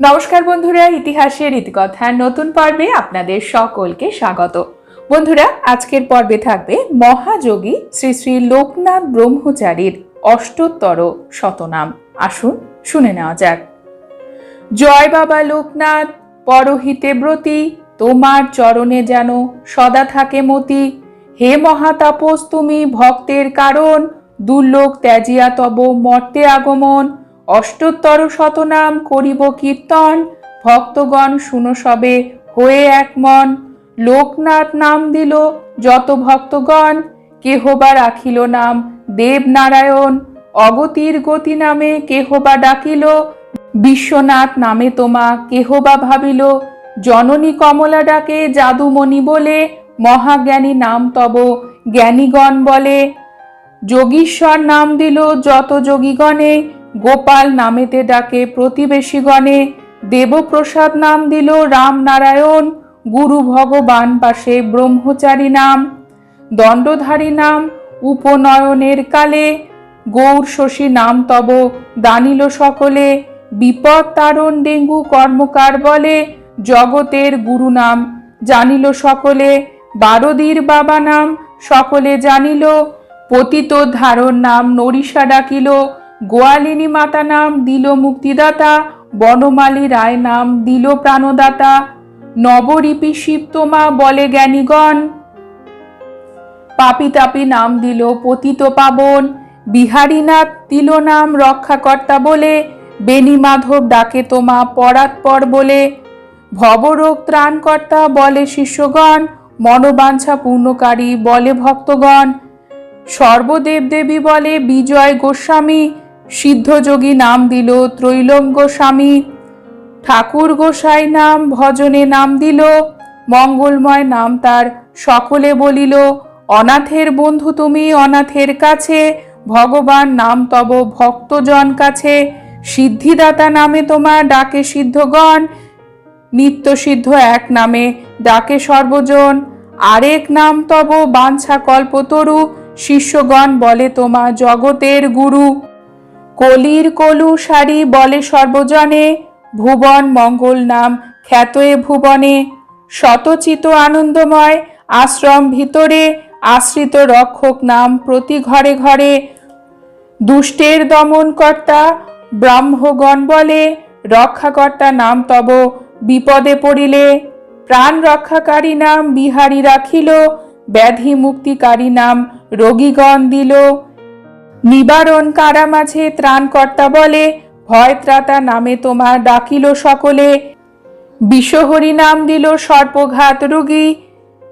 নমস্কার বন্ধুরা, ইতিহাসের ইতিকথার নতুন পর্বে আপনাদের সকলকে স্বাগত। বন্ধুরা, আজকের পর্বে থাকবে মহাযোগী শ্রী শ্রী লোকনাথ ব্রহ্মচারীর অষ্টোত্তর শতনাম। আসুন শুনে নেওয়া যাক। জয় বাবা লোকনাথ, পরহিতে ব্রতী, তোমার চরণে যেন সদা থাকে মতি। হে মহাতাপস, তুমি ভক্তের কারণ, দুর্লোক ত্যাজিয়া তব মর্তে আগমন। অষ্টোত্তর শতনাম করিব কীর্তন। ভক্তগণ শুনো সবে, হয়ে এক মন। লোকনাথ নাম দিল যত ভক্তগণ কেহ বা রাখিল নাম দেবনারায়ণ। অগতির গতি নামে কেহ বা ডাকিল, বিশ্বনাথ নামে তোমা কেহ বা ভাবিল। জননী কমলা ডাকে জাদুমণি বলে, মহাজ্ঞানী নাম তব জ্ঞানীগণ বলে। যোগীশ্বর নাম দিল যত যোগীগণে গোপাল নামেতে ডাকে প্রতিবেশীগণে, দেবপ্রসাদ নাম দিল রামনারায়ণ, গুরু ভগবান পাশে ব্রহ্মচারী নাম। দণ্ডধারী নাম উপনয়নের কালে, গৌর শশী নাম তব দানিল সকলে। বিপদ তারণ ডেঙ্গু কর্মকার বলে জগতের গুরু নাম জানিল সকলে। বারদীর বাবা নাম সকলে জানিল। পতিত ধারণ নাম নরিষা ডাকিল। গোয়ালিনী মাতা নাম দিল মুক্তিদাতা, বনমালী রায় নাম দিল প্রাণদাতা। নবরিপি শিবতমা বলে জ্ঞানীগণ। পাপি তাপি নাম দিল পতিত পাবন। বিহারীনাথ দিল নাম রক্ষাকর্তা বলে। বেনি মাধব ডাকে তোমা পরাৎপর বলে। ভবরোগ ত্রাণকর্তা বলে শিষ্যগণ। মনোবাঞ্ছা পূর্ণকারী বলে ভক্তগণ। সর্বদেব দেবী বলে বিজয় গোস্বামী। সিদ্ধযোগী নাম দিল ত্রৈলঙ্গ স্বামী। ঠাকুর গোসাই নাম, ভজনে নাম দিল। মঙ্গলময় নাম তার সকলে বলিল, অনাথের বন্ধু তুমি অনাথের কাছে, ভগবান নাম তব ভক্তজন কাছে। সিদ্ধিদাতা নামে তোমার ডাকে সিদ্ধগণ, নিত্য সিদ্ধ এক নামে ডাকে সর্বজন। আরেক নাম তব বাঞ্ছা কল্পতরু, শিষ্যগণ বলে তোমা জগতের গুরু। কলির কলু সারি বলে সর্বজনে, ভুবন মঙ্গল নাম খ্যাত ভুবনে। শতচিত আনন্দময়, আশ্রম ভিতরে আশ্রিত রক্ষক নাম প্রতি ঘরে ঘরে। দুষ্টের দমনকর্তা, ব্রাহ্মগণ বলে, রক্ষাকর্তা নাম তব বিপদে পড়িলে। প্রাণ রক্ষাকারী নাম বিহারী রাখিল, ব্যাধি মুক্তিকারী নাম রোগীগণ দিল। নিবারণ কারা মাঝে? ত্রাণকর্তা বলে ভয় ত্রাতা নামে তোমার ডাকিল সকলে। বিশ্বহরি নাম দিল সর্পঘাত রোগী।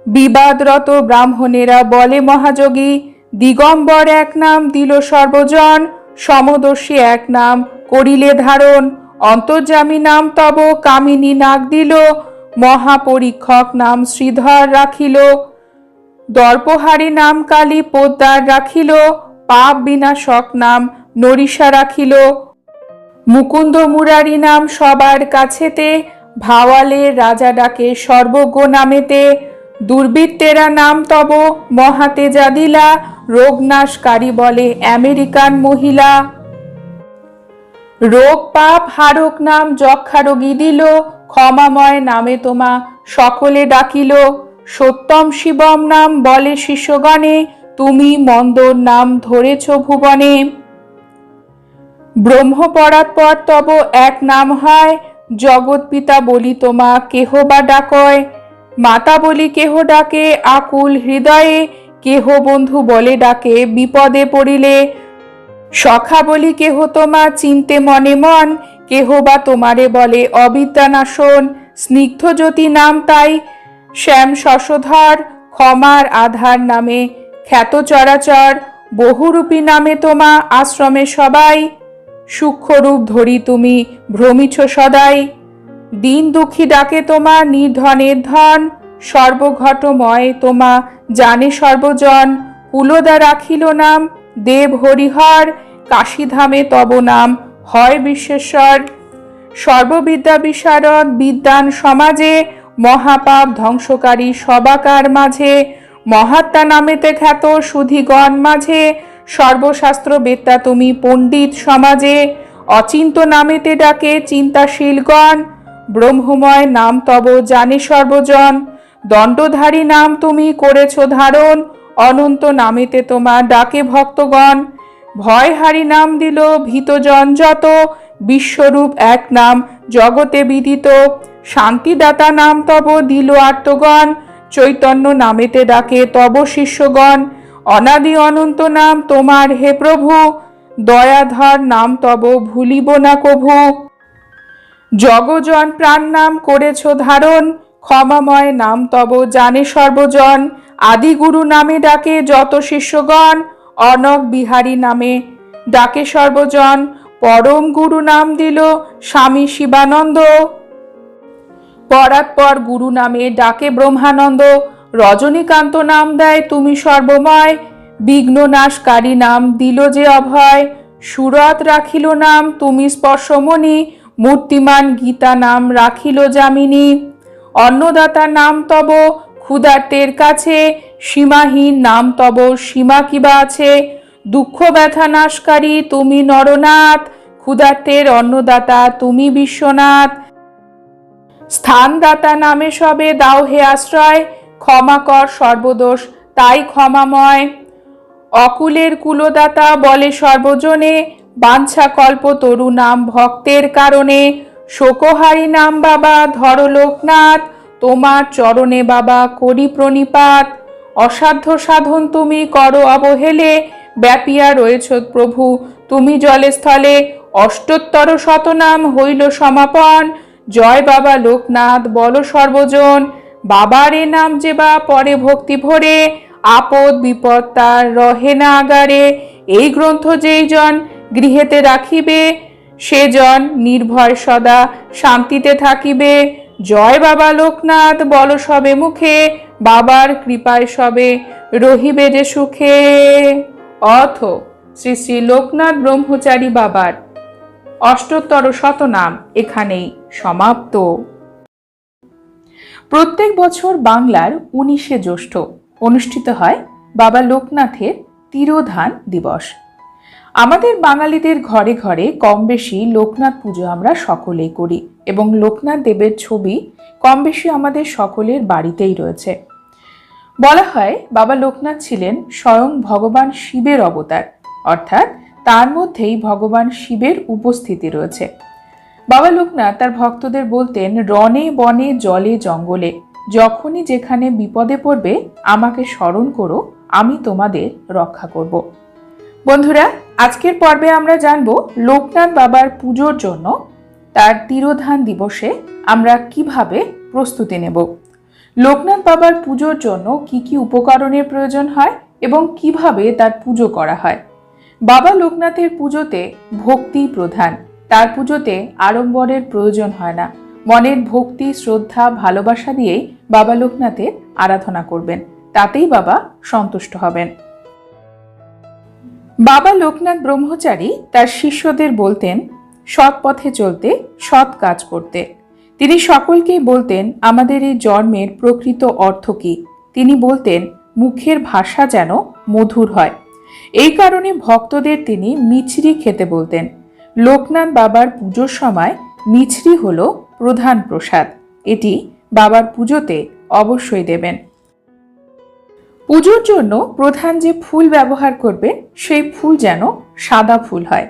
বিবাদরত ব্রাহ্মণেরা বলে মহাযোগী, দিগম্বর এক নাম দিল সর্বজন, সমদর্শী এক নাম করিলে ধারণ। অন্তর্জামী নাম তব কামিনী নাগ দিল, মহাপরীক্ষক নাম শ্রীধর রাখিল। দর্পহারী নাম কালী পোদ্দার রাখিল পাপ বিনাশক নাম নরিষা রাখিল। মুকুন্দ মুরারি নাম সবার কাছেতে ভাওয়ালের রাজা ডাকে সর্বজ্ঞ নামেতে। দুর্বৃত্তেরা নাম তব মহাতেজা দিলা, রোগনাশকারী বলে আমেরিকান মহিলা। রোগ পাপ হারক নাম যক্ষা রোগী দিল, ক্ষমাময় নামে তোমা সকলে ডাকিল। সত্যম শিবম নাম বলে শিষ্যগণে তুমি মন্দর নাম ধরেছ ভুবনে। ব্রহ্ম পরাৎপর তব এক নাম হয়, জগৎ পিতা বলি তোমা কেহ বা ডাকয়। মাতা বলি কেহ ডাকে, আকুল হৃদয়ে কেহ বন্ধু বলে ডাকে, বিপদে পড়িলে। সখা বলি কেহ তোমা চিনতে মনে মন, কেহ বা তোমারে বলে অবিদ্যা নাশন স্নিগ্ধ জ্যোতি নাম তাই, শ্যাম শশধর ক্ষমার আধার নামে। খ্যাত চরাচর বহুরূপী নামে তোমা আশ্রমে সবাই। সূক্ষ্মরূপ ধরি তুমি, ভ্রমিছ সদাই। দিন দুঃখী ডাকে তোমা, নির্ধনের ধন। সর্বঘটময় তোমা, জানে সর্বজন। কুলদা রাখিল নাম, দেব হরিহর। কাশীধামে তব নাম, হয় বিশ্বেশ্বর। সর্ববিদ্যা বিশারদ, বিদ্যান সমাজে। মহাপাপ ধ্বংসকারী সবাকার মাঝে। মহাত্মা নামেতে খ্যাত সুধিগণ মাঝে সর্বশাস্ত্র বেত্তা তুমি পণ্ডিত সমাজে। অচিন্ত নামেতে ডাকে চিন্তাশীলগণ, ব্রহ্মময় নাম তব জানে সর্বজন। দণ্ডধারী নাম তুমি করেছ ধারণ, অনন্ত নামেতে তোমার ডাকে ভক্তগণ। ভয়হারি নাম দিল ভীতজন যত, বিশ্বরূপ এক নাম জগতে বিদিত। শান্তিদাতা নাম তব দিল আত্মগণ চৈতন্য নামেতে ডাকে তব শিষ্যগণ, অনাদি অনন্ত নাম তোমার, হে প্রভু! দয়াধর নাম তব ভুলিব না কভু। জগজন প্রাণ নাম করেছ ধারণ, ক্ষমাময় নাম তব জানে সর্বজন। আদিগুরু নামে ডাকে যত শিষ্যগণ, অনক বিহারী নামে ডাকে সর্বজন। পরম গুরু নাম দিল স্বামী শিবানন্দ। পরাৎপর গুরু নামে ডাকে ব্রহ্মানন্দ, রজনীকান্ত নাম দেয় তুমি সর্বময় বিঘ্ন নাশকারী নাম দিল যে অভয়, সুরত রাখিল নাম তুমি স্পর্শমণি, মূর্তিমান গীতা নাম রাখিল যামিনী। অন্নদাতা নাম তব ক্ষুধার্তের কাছে, সীমাহীন নাম তব সীমা কিবা আছে। দুঃখ ব্যথা নাশকারী তুমি নরনাথ, ক্ষুধার্তের অন্নদাতা তুমি বিশ্বনাথ। স্থানদাতা নামে সবে দাও হে আশ্রয়, ক্ষমা কর সর্বদোষ, তাই ক্ষমাময়। অকুলের কুলদাতা বলে সর্বজনে, বাঞ্ছা কল্প তরু নাম ভক্তের কারণে। শোকহারী নাম বাবা, ধর লোকনাথ, তোমার চরণে বাবা করি প্রণিপাত। অসাধ্য সাধন তুমি করো অবহেলে, ব্যাপিয়া রয়েছ প্রভু, তুমি জলে স্থলে। অষ্টোত্তর শতনাম হইল সমাপন জয় বাবা লোকনাথ, বল সর্বজন। বাবার এ নাম যে বা পরে ভক্তি ভরে, আপদ বিপদ তার রহে না আগারে। এই গ্রন্থ যেই জন গৃহেতে রাখিবে, সে জন নির্ভয় সদা শান্তিতে থাকিবে। জয় বাবা লোকনাথ, বল সবে মুখে, বাবার কৃপায় সবে রহিবে যে সুখে। অথ শ্রী শ্রী লোকনাথ ব্রহ্মচারী বাবার অষ্টোত্তর শতনাম এখানেই। সমাপ্ত। প্রত্যেক বছর বাংলার উনিশে জ্যৈষ্ঠ অনুষ্ঠিত হয় বাবা লোকনাথের তিরোধান দিবস। আমাদের বাঙালিদের ঘরে ঘরে কম বেশি লোকনাথ পুজো আমরা সকলেই করি এবং লোকনাথ দেবের ছবি কম বেশি আমাদের সকলের বাড়িতেই রয়েছে। বলা হয় বাবা লোকনাথ ছিলেন স্বয়ং ভগবান শিবের অবতার, অর্থাৎ তার মধ্যেই ভগবান শিবের উপস্থিতি রয়েছে। বাবা লোকনাথ তার ভক্তদের বলতেন রনে বনে, জলে জঙ্গলে। যখনই যেখানে বিপদে পড়বে, আমাকে স্মরণ করো, আমি তোমাদের রক্ষা করব। বন্ধুরা, আজকের পর্বে আমরা জানব লোকনাথ বাবার পুজোর জন্য তার তিরোধান দিবসে আমরা কীভাবে প্রস্তুতি নেব। লোকনাথ বাবার পুজোর জন্য কি কি উপকরণের প্রয়োজন হয় এবং কীভাবে তার পুজো করা হয়? বাবা লোকনাথের পুজোতে ভক্তি প্রধান। তার পুজোতে আড়ম্বরের প্রয়োজন হয় না। মনের ভক্তি, শ্রদ্ধা, ভালোবাসা দিয়েই বাবা লোকনাথের আরাধনা করবেন। তাতেই বাবা সন্তুষ্ট হবেন। বাবা লোকনাথ ব্রহ্মচারী তার শিষ্যদের বলতেন, সৎ পথে চলতে, সৎ কাজ করতে। তিনি সকলকেই বলতেন, আমাদের এই জন্মের প্রকৃত অর্থ কী? তিনি বলতেন, মুখের ভাষা যেন মধুর হয়। এই কারণে ভক্তদের তিনি মিছরি খেতে বলতেন। লোকনাথ বাবার পুজোর সময় মিছরি হল প্রধান প্রসাদ। এটি বাবার পুজোতে অবশ্যই দেবেন। পুজোর জন্য প্রধান যে ফুল ব্যবহার করবে, সেই ফুল যেন সাদা ফুল হয়।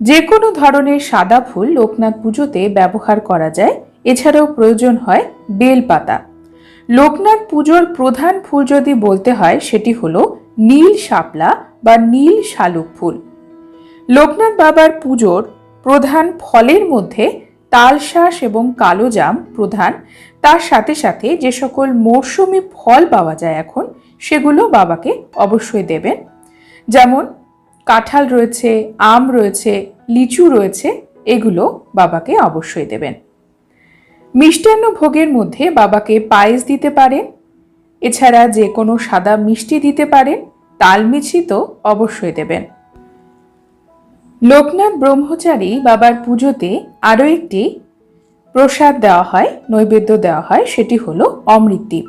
যে কোনো ধরনের সাদা ফুল লোকনাথ পুজোতে ব্যবহার করা যায়। এছাড়াও প্রয়োজন হয় বেল পাতা। লোকনাথ পুজোর প্রধান ফুল যদি বলতে হয়, সেটি হলো নীল শাপলা বা নীল শালুক ফুল। লোকনাথ বাবার পুজোর প্রধান ফলের মধ্যে তালশাঁস এবং কালো জাম প্রধান। তার সাথে সাথে যে সকল মরশুমি ফল পাওয়া যায় এখন, সেগুলো বাবাকে অবশ্যই দেবেন। যেমন কাঁঠাল রয়েছে, আম রয়েছে, লিচু রয়েছে, এগুলো বাবাকে অবশ্যই দেবেন। মিষ্টান্ন ভোগের মধ্যে বাবাকে পায়েস দিতে পারেন। এছাড়া যে কোনো সাদা মিষ্টি দিতে পারেন। তাল মিছরি তো অবশ্যই দেবেন। লোকনাথ ব্রহ্মচারী বাবার পুজোতে আরও একটি প্রসাদ দেওয়া হয়, নৈবেদ্য দেওয়া হয়, সেটি হলো অমৃতি।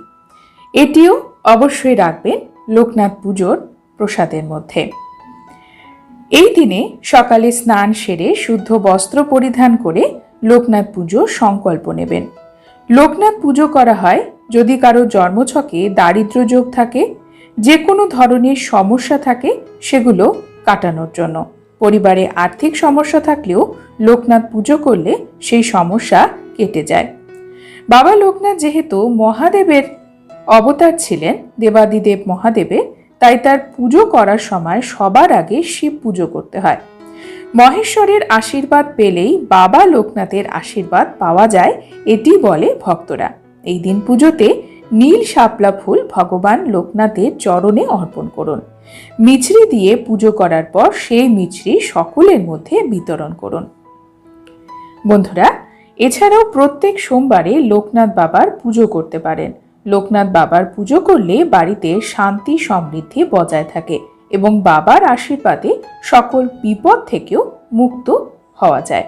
এটিও অবশ্যই রাখবেন লোকনাথ পুজোর প্রসাদের মধ্যে। এই দিনে সকালে স্নান সেরে শুদ্ধ বস্ত্র পরিধান করে লোকনাথ পুজো সংকল্প নেবেন। লোকনাথ পুজো করা হয় যদি কারও জন্মছকে দারিদ্র্য যোগ থাকে, যে কোনো ধরনের সমস্যা থাকে, সেগুলো কাটানোর জন্য। পরিবারে আর্থিক সমস্যা থাকলেও লোকনাথ পুজো করলে সেই সমস্যা কেটে যায়। বাবা লোকনাথ যেহেতু মহাদেবের অবতার ছিলেন, দেবাদিদেব মহাদেবের, তাই তার পুজো করার সময় সবার আগে শিব পুজো করতে হয়। মহেশ্বরের আশীর্বাদ পেলেই বাবা লোকনাথের আশীর্বাদ পাওয়া যায়, এটি বলে ভক্তরা। এই দিন পুজোতে নীল শাপলা ফুল ভগবান লোকনাথের চরণে অর্পণ করুন। মিছরি দিয়ে পুজো করার পর সেই মিছরি সকলের মধ্যে বিতরণ করুন। বন্ধুরা, এছাড়াও প্রত্যেক সোমবারে লোকনাথ বাবার পুজো করতে পারেন। লোকনাথ বাবার পুজো করলে বাড়িতে শান্তি সমৃদ্ধি বজায় থাকে এবং বাবার আশীর্বাদে সকল বিপদ থেকেও মুক্ত হওয়া যায়।